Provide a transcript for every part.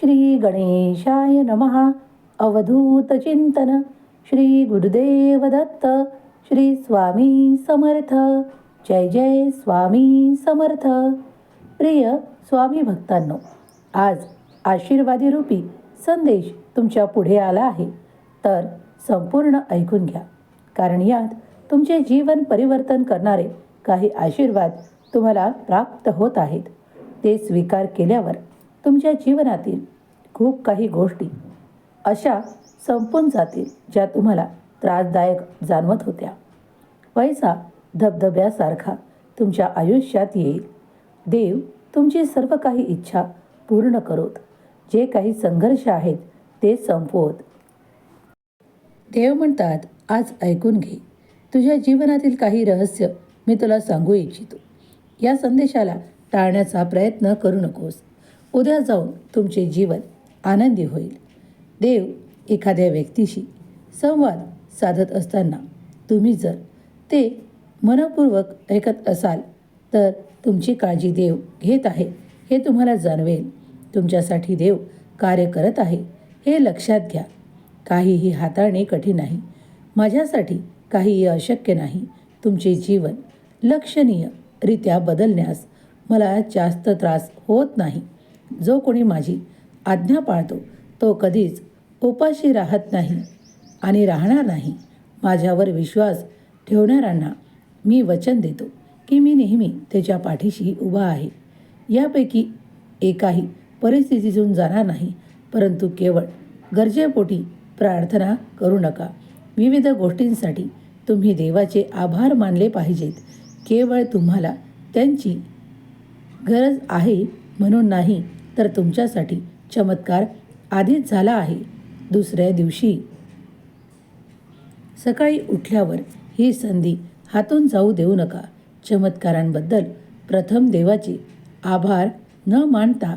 श्री गणेशाय नमः। अवधूत चिंतन। श्री गुरुदेव दत्त श्री स्वामी समर्थ। जय जय स्वामी समर्थ। प्रिय स्वामी भक्तांनो आज आशीर्वादी रूपी संदेश तुमच्यापुढे आला आहे. तर संपूर्ण ऐकून घ्या. कारण यात तुमचे जीवन परिवर्तन करणारे काही आशीर्वाद तुम्हाला प्राप्त होत आहेत. ते स्वीकार केल्यावर तुमच्या जीवनातील खूप काही गोष्टी अशा संपून जातील ज्या तुम्हाला त्रासदायक जाणवत होत्या. पैसा धबधब्यासारखा तुमच्या आयुष्यात येईल. देव तुमची सर्व काही इच्छा पूर्ण करोत. जे काही संघर्ष आहेत ते संपवत. देव म्हणतात आज ऐकून घे. तुझ्या जीवनातील काही रहस्य मी तुला सांगू इच्छितो. या संदेशाला टाळण्याचा प्रयत्न करू नकोस. उद्या जाऊन तुमचे जीवन आनंदी होईल. देव एखाद्या व्यक्तीशी संवाद साधत असताना तुम्ही जर ते मनपूर्वक ऐकत असाल तर तुमची काळजी देव घेत आहे हे तुम्हाला जाणवेल. तुमच्यासाठी देव कार्य करत आहे हे लक्षात घ्या. काहीही हाताळणे कठीण नाही. माझ्यासाठी काहीही अशक्य नाही. तुमचे जीवन लक्षणीयरित्या बदलण्यास मला जास्त त्रास होत नाही. जो कोणी माझी आज्ञा पाळतो तो कधीच उपाशी राहत नाही आणि राहणार नाही. माझ्यावर विश्वास ठेवणाऱ्यांना मी वचन देतो की मी नेहमी त्याच्या पाठीशी उभा आहे. यापैकी एकाही परिस्थितीतून जाणार नाही परंतु केवळ गरजेपोटी प्रार्थना करू नका. विविध गोष्टींसाठी तुम्ही देवाचे आभार मानले पाहिजेत. केवळ तुम्हाला त्यांची गरज आहे म्हणून नाही तर तुमच्यासाठी चमत्कार आधीच झाला आहे. दुसऱ्या दिवशी. सकाळी उठल्यावर ही संधी हातून जाऊ देऊ नका. चमत्कारांबद्दल प्रथम देवाचे आभार न मानता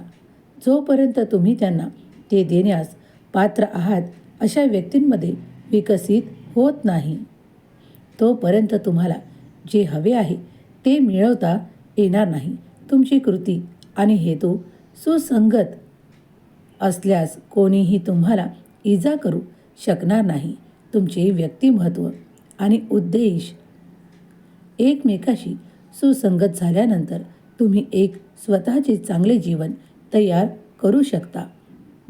जोपर्यंत तुम्ही त्यांना ते देण्यास पात्र आहात अशा व्यक्तींमध्ये विकसित होत नाही. तोपर्यंत तुम्हाला जे हवे आहे ते मिळवता येणार नाही. तुमची कृती आणि हेतू सुसंगत असल्यास कोणीही तुम्हाला इजा करू शकणार नाही. तुमचे व्यक्तिमत्व आणि उद्देश एकमेकाशी सुसंगत झाल्यानंतर तुम्ही एक स्वतःचे चांगले जीवन तयार करू शकता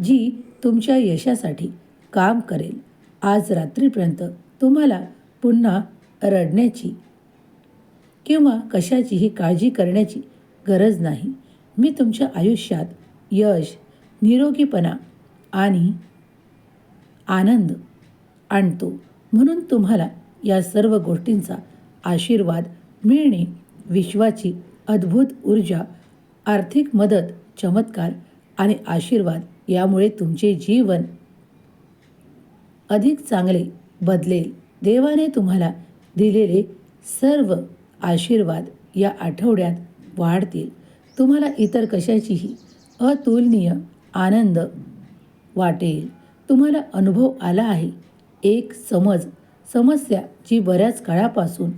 जी तुमच्या यशासाठी काम करेल. आज रात्रीपर्यंत तुम्हाला पुन्हा रडण्याची किंवा कशाचीही काळजी करण्याची गरज नाही. मी तुमच्या आयुष्यात यश निरोगीपणा आणि आनंद आणतो म्हणून तुम्हाला या सर्व गोष्टींचा आशीर्वाद मिळणे विश्वाची अद्भुत ऊर्जा आर्थिक मदत चमत्कार आणि आशीर्वाद यामुळे तुमचे जीवन अधिक चांगले बदलेल. देवाने तुम्हाला दिलेले सर्व आशीर्वाद या आठवड्यात वाढतील. तुम्हाला इतर कशाचीही अतुलनीय आनंद वाटेल. तुम्हाला अनुभव आला आहे. एक समज समस्या जी बऱ्याच काळापासून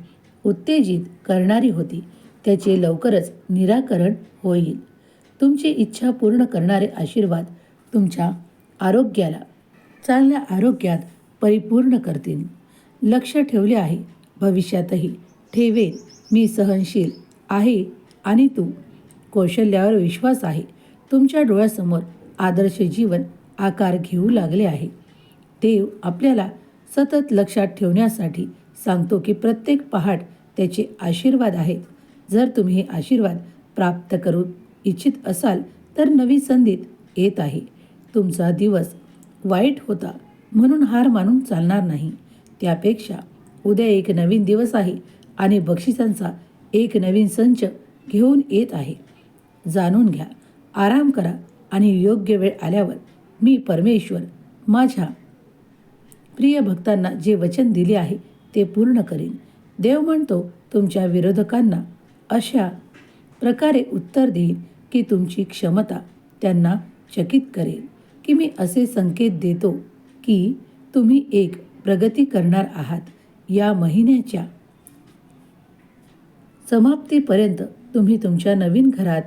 उत्तेजित करणारी होती त्याचे लवकरच निराकरण होईल. तुमची इच्छा पूर्ण करणारे आशीर्वाद तुमच्या आरोग्याला चांगल्या आरोग्यात परिपूर्ण करतील. लक्ष ठेवले आहे. भविष्यातही ठेवेन. मी सहनशील आहे आणि तू कौशल्यावर विश्वास आहे. तुमच्या डोळ्यासमोर आदर्श जीवन आकार घेऊ लागले आहे. देव आपल्याला सतत लक्षात ठेवण्यासाठी सांगतो की प्रत्येक पहाट त्याचे आशीर्वाद आहेत. जर तुम्ही हे आशीर्वाद प्राप्त करू इच्छित असाल तर नवी संधीत येत आहे. तुमचा दिवस वाईट होता म्हणून हार मानून चालणार नाही. त्यापेक्षा उद्या एक नवीन दिवस आहे आणि बक्षिसांचा एक नवीन संच घेऊन येत आहे. जाणून घ्या. आराम करा आणि योग्य वेळ आल्यावर मी परमेश्वर माझ्या प्रिय भक्तांना जे वचन दिले आहे ते पूर्ण करीन. देव म्हणतो तुमच्या विरोधकांना अशा प्रकारे उत्तर देईन की तुमची क्षमता त्यांना चकित करेल. की मी असे संकेत देतो की तुम्ही एक प्रगती करणार आहात. या महिन्याच्या समाप्तीपर्यंत तुम्ही तुमच्या नवीन घरात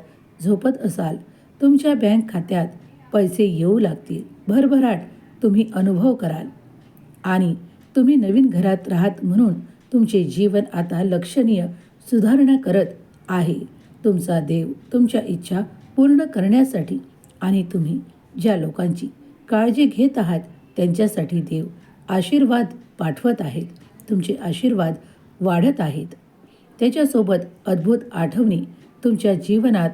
झोपत असाल तुमच्या बँक खात्यात पैसे येऊ लागतील. भरभराट तुम्ही अनुभव कराल. आणि तुम्ही नवीन घरात राहात म्हणून तुमचे जीवन आता लक्षणीय सुधारणा करत आहे. तुमचा देव तुमच्या इच्छा पूर्ण करण्यासाठी आणि तुम्ही ज्या लोकांची काळजी घेत आहात त्यांच्यासाठी देव आशीर्वाद पाठवत आहेत. तुमचे आशीर्वाद वाढत आहेत. त्याच्यासोबत अद्भुत आठवणी तुमच्या जीवनात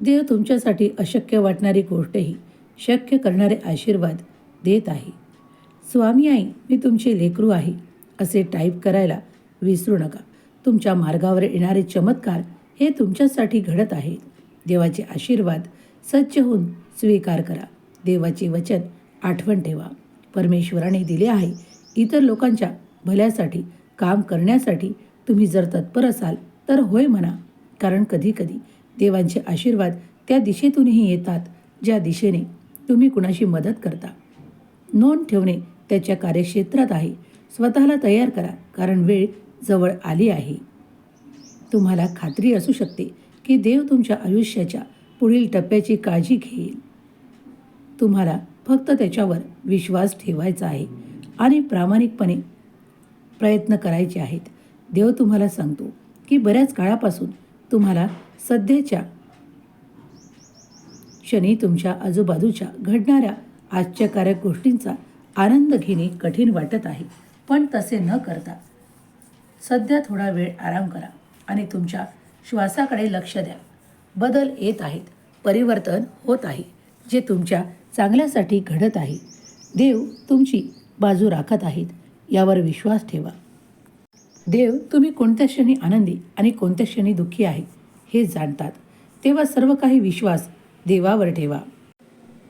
देव तुमच्यासाठी अशक्य वाटणारी गोष्टही शक्य करणारे आशीर्वाद देत आहे. स्वामी आई मी तुमचे लेकरू आहे असे टाईप करायला विसरू नका. तुमच्या मार्गावर येणारे चमत्कार हे तुमच्यासाठी घडत आहेत. देवाचे आशीर्वाद सज्ज होऊन स्वीकार करा. देवाचे वचन आठवण ठेवा. परमेश्वराने दिले आहे इतर लोकांच्या भल्यासाठी काम करण्यासाठी. तुम्ही जर तत्पर असाल तर होय म्हणा. कारण कधीकधी देवांचे आशीर्वाद त्या दिशेतूनही येतात ज्या दिशेने तुम्ही कुणाशी मदत करता. नोंद ठेवणे त्याच्या कार्यक्षेत्रात आहे. स्वतःला तयार करा कारण वेळ जवळ आली आहे. तुम्हाला खात्री असू शकते की देव तुमच्या आयुष्याच्या पुढील टप्प्याची काळजी घेईल. तुम्हाला फक्त त्याच्यावर विश्वास ठेवायचा आहे आणि प्रामाणिकपणे प्रयत्न करायचे आहेत. देव तुम्हाला सांगतो की बऱ्याच काळापासून तुम्हाला सध्याच्या क्षणी तुमच्या आजूबाजूच्या घडणाऱ्या आश्चर्यकारक गोष्टींचा आनंद घेणे कठीण वाटत आहे. पण तसे न करता सध्या थोडा वेळ आराम करा आणि तुमच्या श्वासाकडे लक्ष द्या. बदल येत आहेत परिवर्तन होत आहे जे तुमच्या चांगल्यासाठी घडत आहे. देव तुमची बाजू राखत आहेत यावर विश्वास ठेवा. देव तुम्ही कोणत्या क्षणी आनंदी आणि कोणत्या क्षणी दुःखी आहे हे जाणतात. तेव्हा सर्व काही विश्वास देवावर ठेवा.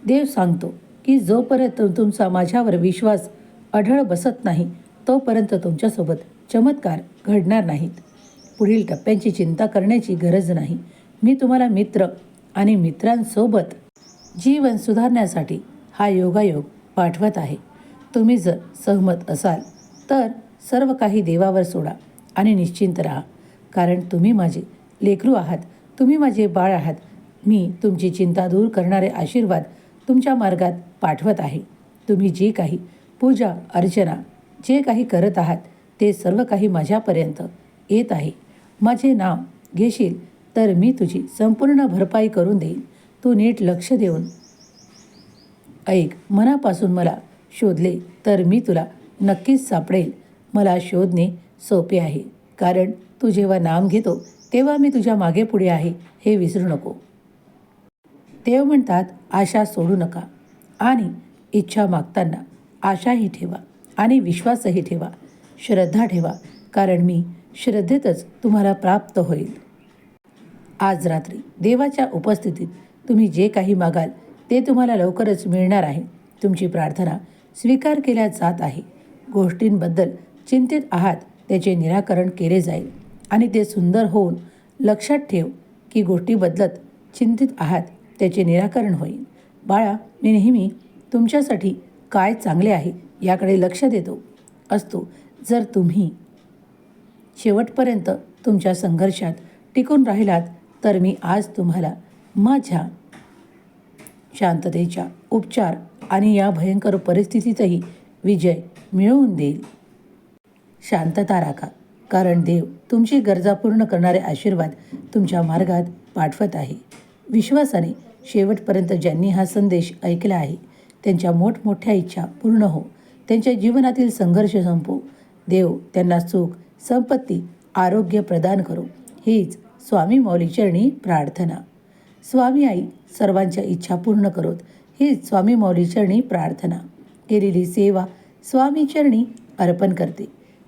देव सांगतो की जोपर्यंत तुमचा माझ्यावर विश्वास अढळ बसत नाही तोपर्यंत तुमच्यासोबत चमत्कार घडणार नाहीत. पुढील टप्प्यांची चिंता करण्याची गरज नाही. मी तुम्हाला मित्र आणि मित्रांसोबत जीवन सुधारण्यासाठी हा योगायोग पाठवत आहे. तुम्ही जर सहमत असाल तर सर्व काही देवावर सोडा आणि निश्चिंत राहा. कारण तुम्ही माझे लेकरू आहात तुम्ही माझे बाळ आहात. मी तुमची चिंता दूर करणारे आशीर्वाद तुमच्या मार्गात पाठवत आहे. तुम्ही जे काही पूजा अर्चना जे काही करत आहात ते सर्व काही माझ्यापर्यंत येत आहे. माझे नाव घेशील तर मी तुझी संपूर्ण भरपाई करून देईन. तू नीट लक्ष देऊन ऐक. मनापासून मला शोधले तर मी तुला नक्कीच सापडेल. मला शोधणे सोपे आहे. कारण तू जेव्हा नाम घेतो तेव्हा मी तुझ्या मागे पुढे आहे हे विसरू नको. देव म्हणतात आशा सोडू नका. आणि इच्छा मागताना आशाही ठेवा आणि विश्वासही ठेवा. श्रद्धा ठेवा कारण मी श्रद्धेतच तुम्हाला प्राप्त होईल. आज रात्री देवाच्या उपस्थितीत तुम्ही जे काही मागाल ते तुम्हाला लवकरच मिळणार आहे. तुमची प्रार्थना स्वीकार केल्या जात आहे. गोष्टींबद्दल चिंतित आहात त्याचे निराकरण केले जाईल. आणि ते सुंदर होऊन लक्षात ठेव की गोष्टी बदलत चिंतित आहात त्याचे निराकरण होईल. बाळा मी नेहमी तुमच्यासाठी काय चांगले आहे याकडे लक्ष देतो असतो. जर तुम्ही शेवटपर्यंत तुमच्या संघर्षात टिकून राहिलात तर मी आज तुम्हाला माझ्या शांततेच्या उपचार आणि या भयंकर परिस्थितीतही विजय मिळवून देईल. शांतता राखा. कारण देव तुमची गरजा पूर्ण करणारे आशीर्वाद तुमच्या मार्गात पाठवत आहे. विश्वासाने शेवटपर्यंत ज्यांनी हा संदेश ऐकला आहे त्यांच्या मोठमोठ्या इच्छा पूर्ण हो. त्यांच्या जीवनातील संघर्ष संपो. देव त्यांना सुख संपत्ती आरोग्य प्रदान करो. हीच स्वामी मौलीचरणी प्रार्थना. स्वामी आई सर्वांच्या इच्छा पूर्ण करोत. हीच स्वामी मौलीचरणी प्रार्थना. केलेली सेवा स्वामीचरणी अर्पण करते.